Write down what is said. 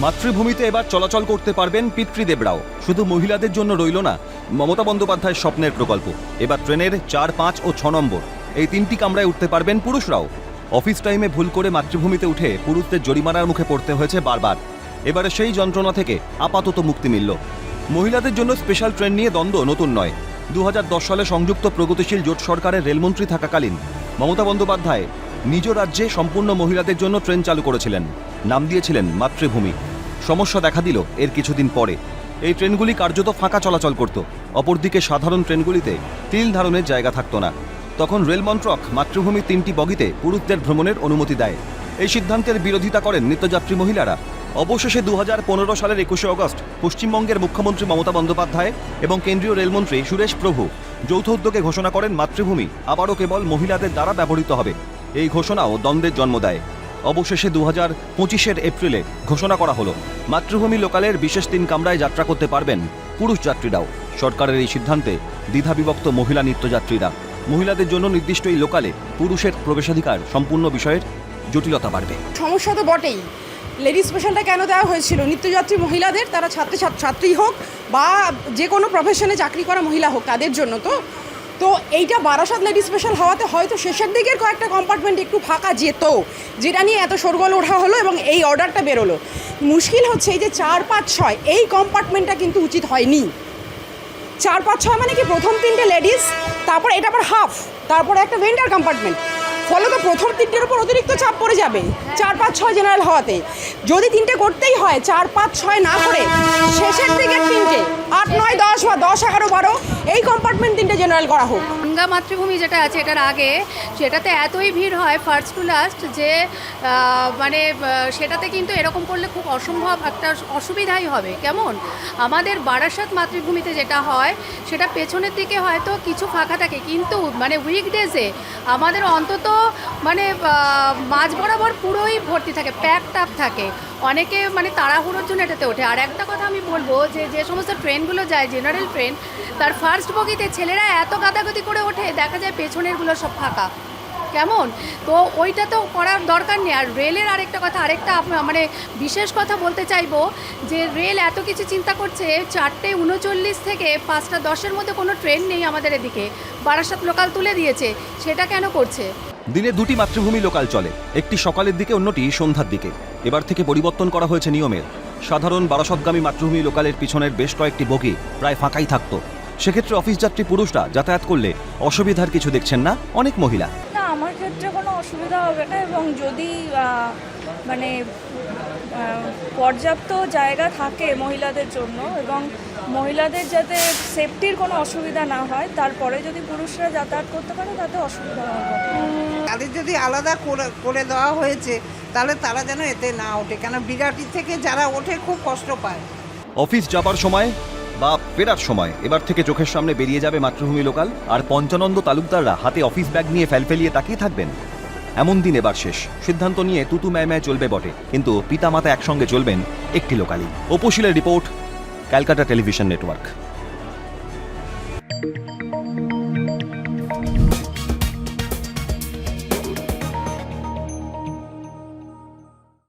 মাতৃভূমিতে এবার চলাচল করতে পারবেন পিতৃদেবরাও। শুধু মহিলাদের জন্য রইল না, মমতা বন্দ্যোপাধ্যায়ের স্বপ্নের প্রকল্প। এবার ট্রেনের চার, পাঁচ ও ছ নম্বর। এই তিনটি কামরায় উঠতে পারবেন পুরুষরাও। অফিস টাইমে ভুল করে মাতৃভূমিতে উঠে পুরুষদের জরিমানার মুখে পড়তে হয়েছে বারবার। এবারে সেই যন্ত্রণা থেকে আপাতত মুক্তি মিলল। মহিলাদের জন্য স্পেশাল ট্রেন নিয়ে দ্বন্দ্ব নতুন নয়। দু সালে সংযুক্ত প্রগতিশীল জোট সরকারের রেলমন্ত্রী থাকাকালীন মমতা বন্দ্যোপাধ্যায় নিজ রাজ্যে সম্পূর্ণ মহিলাদের জন্য ট্রেন চালু করেছিলেন। নাম দিয়েছিলেন মাতৃভূমি। সমস্যা দেখা দিল এর কিছুদিন পরে। এই ট্রেনগুলি কার্যত ফাঁকা চলাচল করত। অপরদিকে সাধারণ ট্রেনগুলিতে তিল ধারণের জায়গা থাকত না। তখন রেল মন্ত্রক মাতৃভূমির তিনটি বগিতে পুরুষদের ভ্রমণের অনুমতি দেয়। এই সিদ্ধান্তের বিরোধিতা করেন নিত্যযাত্রী মহিলারা। অবশেষে দু হাজার পনেরো সালের একুশে অগস্ট পশ্চিমবঙ্গের মুখ্যমন্ত্রী মমতা বন্দ্যোপাধ্যায় এবং কেন্দ্রীয় রেলমন্ত্রী সুরেশ প্রভু যৌথ উদ্যোগে ঘোষণা করেন মাতৃভূমি। আবারও কেবল মহিলাদের দ্বারা ব্যবহৃত হবে। এই ঘোষণাও দ্বন্দ্বের জন্ম দেয়। অবশেষে দু হাজার পঁচিশের এপ্রিলে ঘোষণা করা হলো, মাতৃভূমি লোকালের বিশেষ তিন কামরায় যাত্রা করতে পারবেন পুরুষ যাত্রীরাও। সরকারের এই সিদ্ধান্তে দ্বিধাবিভক্ত মহিলা নিত্যযাত্রীরা। মহিলাদের জন্য নির্দিষ্ট এই লোকালে পুরুষের প্রবেশাধিকার সম্পূর্ণ বিষয়ের জটিলতা বাড়বে। সমস্যা তো বটেই। লেডিস স্পেশালটা কেন দেওয়া হয়েছিল? নিত্যযাত্রী মহিলাদের, তারা ছাত্র, ছাত্র- হোক বা যে কোনো প্রফেশনে চাকরি করা মহিলা হোক, তাদের জন্য তো তো এইটা বারাসাত লেডিস স্পেশাল হওয়াতে হয়তো শেষের দিকের কয়েকটা কম্পার্টমেন্ট একটু ফাঁকা যেত, যেটা নিয়ে এত শোরগোল ওঠা হলো এবং এই অর্ডারটা বেরোলো। মুশকিল হচ্ছে এই যে চার পাঁচ ছয়, এই কম্পার্টমেন্টটা কিন্তু উচিত হয়নি। চার পাঁচ ছয় মানে কি প্রথম তিনটে লেডিস তারপর এটা আবার হাফ তারপরে একটা ভেন্ডার কম্পার্টমেন্ট ফলে তো প্রথম তিনটের উপর অতিরিক্ত চাপ পড়ে যাবে চার পাঁচ ছয় জেনারেল হওয়াতে। যদি তিনটে করতেই হয়, চার পাঁচ ছয় না করে, শেষের দিকে তিনটে আট, নয়, দশ বা দশ, এগারো, বারো, এই কম্পার্টমেন্ট তিনটে জেনারেল করা হোক। গঙ্গা মাতৃভূমি যেটা আছে, এটার আগে সেটাতে এতই ভিড় হয় ফার্স্ট টু লাস্ট যে মানে সেটাতে কিন্তু এরকম করলে খুব অসম্ভব একটা অসুবিধাই হবে। কেমন? আমাদের বারাসাত মাতৃভূমিতে যেটা হয়, সেটা পেছনের দিকে হয়তো কিছু ফাঁকা থাকে, কিন্তু মানে উইকডেজে আমাদের অন্তত মানে মাঝ বরাবর পুরোই ভর্তি থাকে প্যাক টাপ থাকে। অনেকে মানে তাড়াহুড়োর জন্য এটাতে ওঠে। আর একটা কথা আমি বলব যে যে সমস্ত ট্রেনগুলো যায় জেনারেল ট্রেন তার ফার্স্ট বগিতে ছেলেরা এত গাদাগাদি করে ওঠে, দেখা যায় পেছনেরগুলো সব ফাঁকা। কেমন? তো ওইটা তো করার দরকার নেই। আর রেলের আরেকটা কথা, আরেকটা মানে বিশেষ কথা বলতে চাইব যে, রেল এত কিছু চিন্তা করছে, চারটে উনচল্লিশ থেকে পাঁচটা দশের মধ্যে কোনো ট্রেন নেই আমাদের এদিকে। বারাসাত লোকাল তুলে দিয়েছে, সেটা কেন করছে? দিনে দুটি মাতৃভূমি লোকাল চলে, একটি সকালের দিকে, অন্যটি সন্ধ্যার দিকে। এবার থেকে পরিবর্তন করা হয়েছে নিয়মের সাধারণ বারাসতগামী মাতৃভূমি লোকালের পিছনের বেশ কয়েকটি বগি প্রায় ফাঁকাই থাকতো। সেক্ষেত্রে অফিস যাত্রী পুরুষরা যাতায়াত করলে অসুবিধার কিছু দেখছেন না অনেক মহিলা। আমার ক্ষেত্রে কোনো অসুবিধা হবে না এবং যদি মানে পর্যাপ্ত জায়গা থাকে মহিলাদের জন্য এবং মহিলাদের যাতে সেফটির কোনো অসুবিধা না হয় তারপরে যদি পুরুষরা যাতায়াত করতে পারে তাতে অসুবিধা হবে। তাদের যদি আলাদা করে করে দেওয়া হয়েছে তাহলে তারা যেন এতে না ওঠে। কেন বিরাটি থেকে যারা ওঠে খুব কষ্ট পায়। অফিস যাবার সময় বা ফেরার সময় এবার থেকে চোখের সামনে বেরিয়ে যাবে মাতৃভূমি লোকাল। আর পঞ্চানন্দ তালুকদাররা হাতে অফিস ব্যাগ নিয়ে ফেলফেলিয়ে তাকিয়ে থাকবেন। এমন দিন এবার শেষ। সিদ্ধান্ত নিয়ে তুতু ম্যায় চলবে বটে, কিন্তু পিতামাতা একসঙ্গে চলবেন একটি লোকালি। অপশিলের রিপোর্ট, ক্যালকাটা টেলিভিশন নেটওয়ার্ক।